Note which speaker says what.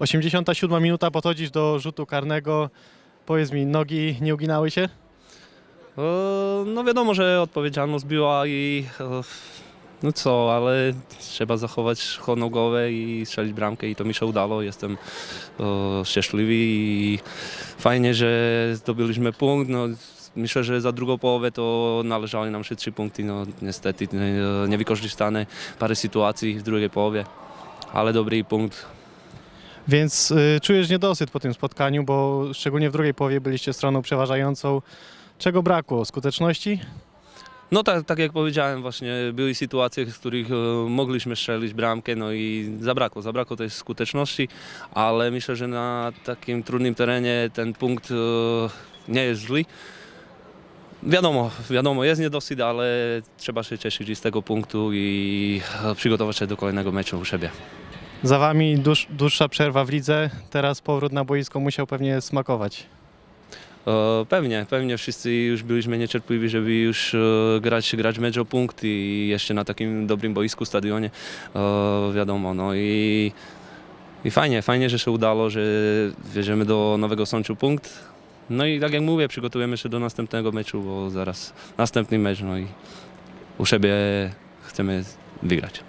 Speaker 1: 87 minuta, podchodzisz do rzutu karnego. Powiedz mi, nogi nie uginały się?
Speaker 2: E, No wiadomo, że odpowiedzialność była i e, no co, ale trzeba zachować chłodną głowę i strzelić bramkę i to mi się udało. Jestem e, szczęśliwy i fajnie, że zdobyliśmy punkt. No, myślę, że za drugą połowę to należały nam się trzy punkty. No, niestety nie, nie wykorzystane parę sytuacji w drugiej połowie, ale dobry punkt.
Speaker 1: Więc y, czujesz niedosyt po tym spotkaniu, bo szczególnie w drugiej połowie byliście stroną przeważającą. Czego brakło? Skuteczności?
Speaker 2: No tak, tak jak powiedziałem właśnie, były sytuacje, w których e, mogliśmy strzelić bramkę, no i zabrakło, zabrakło tej skuteczności, ale myślę, że na takim trudnym terenie ten punkt e, nie jest zły. Wiadomo, wiadomo, jest niedosyt, ale trzeba się cieszyć z tego punktu i e, przygotować się do kolejnego meczu u siebie.
Speaker 1: Za wami dłuż, dłuższa przerwa w lidze, teraz powrót na boisko musiał pewnie smakować.
Speaker 2: E, Pewnie, pewnie wszyscy już byliśmy niecierpliwi, żeby już e, grać, grać mecz o punkt i jeszcze na takim dobrym boisku, stadionie, e, wiadomo, no i, i fajnie, fajnie, że się udało, że wjedziemy do Nowego Sączu punkt. No i tak jak mówię, przygotujemy się do następnego meczu, bo zaraz następny mecz, no i u siebie chcemy wygrać.